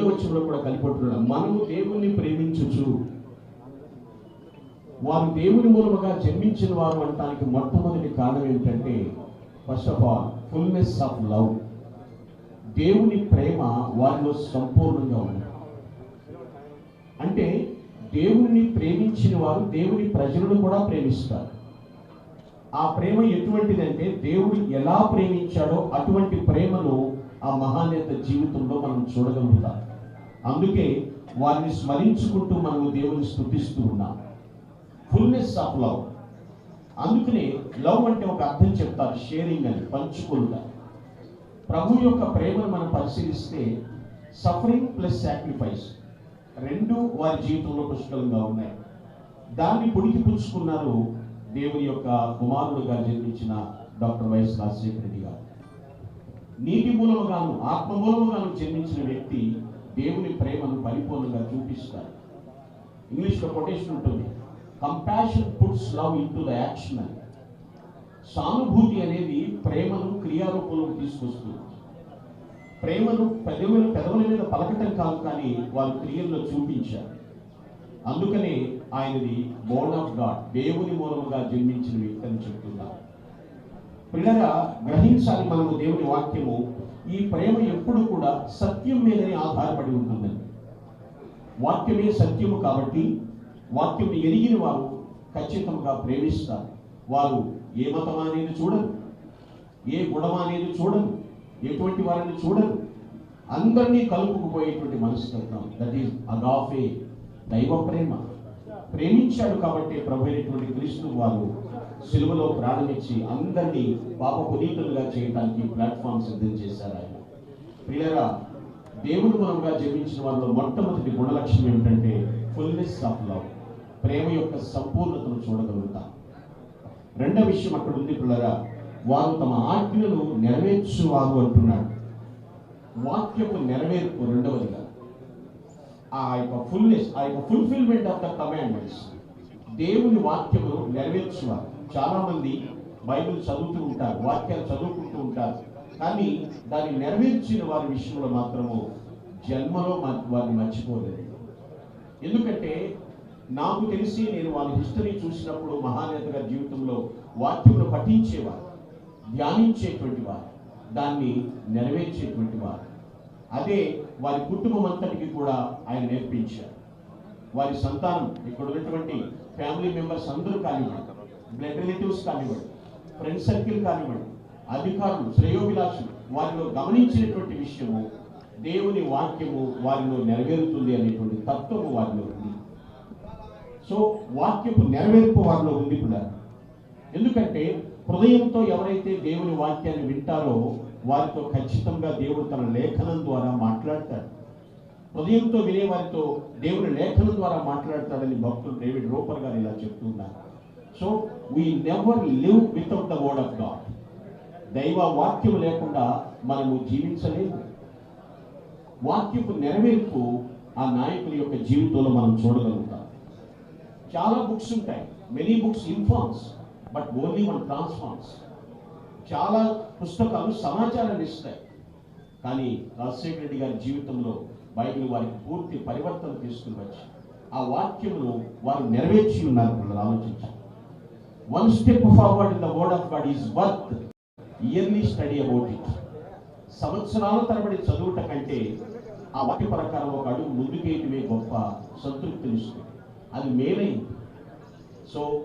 రెండో వచ్చంలో కూడా కలిపడుతున్నాడు మనము దేవుణ్ణి ప్రేమించుచు వారు దేవుని మూలముగా జన్మించిన వారు అనటానికి మొట్టమొదటి కారణం ఏమిటంటే first of all fullness of love దేవుని ప్రేమ వారిలో సంపూర్ణంగా ఉంది. అంటే దేవుని ప్రేమించిన వారు దేవుని ప్రజలను కూడా ప్రేమిస్తారు. ఆ ప్రేమ ఎటువంటిదంటే దేవుడు ఎలా ప్రేమించాడో అటువంటి ప్రేమను ఆ మహానేత జీవితంలో మనం చూడగలుగుతాం. అందుకే వారిని స్మరించుకుంటూ మనము దేవుని స్థుతిస్తూ ఉన్నాం. ఫుల్నెస్ ఆఫ్ లవ్ అందుకనే లవ్ అంటే ఒక అర్థం చెప్తారు షేరింగ్ అని పంచుకుంటా ప్రభు యొక్క ప్రేమను మనం పరిశీలిస్తే సఫరింగ్ ప్లస్ సాక్రిఫైస్ రెండు వారి జీవితంలో పుష్కలంగా ఉన్నాయి. దాన్ని పుడికి పుచ్చుకున్నారు దేవుని యొక్క కుమారుడుగా జన్మించిన డాక్టర్ వైఎస్ రాజశేఖర రెడ్డి గారు. నీటి మూలముగాను ఆత్మ మూలముగాను జన్మించిన వ్యక్తి దేవుని ప్రేమను పరిపూర్ణంగా చూపిస్తారు. ఇంగ్లీష్లో కొటేషన్ ఉంటుంది. Compassion puts love into the action అని సానుభూతి అనేది ప్రేమను క్రియారూపంలోకి తీసుకొస్తుంది. ప్రేమను పెదవుల పెదవుల మీద పలకటం కాదు కానీ వారు క్రియల్లో చూపించారు. అందుకనే ఆయనది బోర్న్ ఆఫ్ గాడ్ దేవుని మూలముగా జన్మించిన వ్యక్తి అని చెప్తున్నారు. పిల్లగా గ్రహించాలి మనము దేవుని వాక్యము ఈ ప్రేమ ఎప్పుడు కూడా సత్యం మీదనే ఆధారపడి ఉంటుంది. వాక్యమే సత్యము కాబట్టి వాక్యం ఎరిగిన వారు ఖచ్చితంగా ప్రేమిస్తారు. వారు ఏ మతం అనేది చూడరు ఏ గుణం అనేది చూడరు ఎటువంటి వారిని చూడరు. అందరినీ కలుపుకుపోయేటువంటి మనస్తత్వం. దట్ ఈస్ అగాఫే దైవ ప్రేమ. ప్రేమించాడు కాబట్టి ప్రభు అయినటువంటి క్రీస్తు వారు సిలువలో ప్రారంభించి అందరినీ పాప పునీతులుగా చేయడానికి ప్లాట్ఫామ్ సిద్ధం చేశారు ఆయన. ప్రియరా దేవుడు మూలంగా జన్మించిన వారిలో మొట్టమొదటి గుణలక్షణం ఏమిటంటే ఫుల్నెస్ ఆఫ్ లవ్ ప్రేమ యొక్క సంపూర్ణతను చూడగలుగుతాం. రెండవ విషయం అక్కడ ఉంది పిల్లరా వారు తమ ఆజ్ఞలను నెరవేర్చువారు అంటున్నాడు. వాక్యపు నెరవేర్పు రెండవదిగా ఆ యొక్క ఫుల్నెస్ ఆ యొక్క ఫుల్ఫిల్మెంట్ ఆఫ్ ద కమాండ్మెంట్స్ దేవుని వాక్యము నెరవేర్చువారు. చాలా మంది బైబిల్ చదువుతూ ఉంటారు వాక్యాలు చదువుకుంటూ ఉంటారు. కానీ దాన్ని నెరవేర్చిన వారి విషయంలో మాత్రము జన్మలో వారిని మర్చిపోలేదు. ఎందుకంటే నాకు తెలిసి నేను వాళ్ళ హిస్టరీ చూసినప్పుడు మహానేతగా జీవితంలో వాక్యమును పఠించేవారు ధ్యానించేటువంటి వారు దాన్ని నెరవేర్చేటువంటి వారు. అదే వారి కుటుంబం అంతటికి కూడా ఆయన నేర్పించారు. వారి సంతానం ఇక్కడ ఉన్నటువంటి ఫ్యామిలీ మెంబర్స్ అందరూ కానివ్వండి బ్లడ్ రిలేటివ్స్ కానివ్వండి ఫ్రెండ్ సర్కిల్ కానివ్వండి అధికారులు శ్రేయోభిలాషులు వారిలో గమనించినటువంటి విషయము దేవుని వాక్యము వారిలో నెరవేరుతుంది అనేటువంటి తత్వము వారిలో ఉంది. సో వాక్యపు నెరవేర్పు వారిలో ఉంది కూడా. ఎందుకంటే హృదయంతో ఎవరైతే దేవుని వాక్యాన్ని వింటారో వారితో ఖచ్చితంగా దేవుడు తన లేఖనం ద్వారా మాట్లాడతాడు. హృదయంతో వినే వారితో దేవుని లేఖనం ద్వారా మాట్లాడతాడని భక్తులు డేవిడ్ రోపర్ గారు ఇలా చెప్తున్నారు so we never live without the word of God దైవ వాక్యం లేకుండా మనము జీవించలేము. వాక్యపు నెరవేర్పు ఆ నాయకుల యొక్క జీవితంలో మనం చూడగలుగుతాం. చాలా బుక్స్ ఉంటాయి. Many books informs but only one transforms చాలా పుస్తకాలు సమాచారాన్ని ఇస్తాయి. కానీ రాజశేఖర రెడ్డి గారి జీవితంలో బైబిల్ వారికి పూర్తి పరివర్తన తీసుకుని వచ్చి ఆ వాక్యమును వారు నెరవేర్చి ఉన్నారు పిల్లలు ఆలోచించాలి one step forward in the word of God is worth yearly study about it సంవత్సరాల తరబడి చదువుట కంటే ఆ వాక్య ప్రకారం ఒక అడుగు ముందుకేయటమే గొప్ప సంతృప్తినిస్తుంది. అది మేలైంది. సో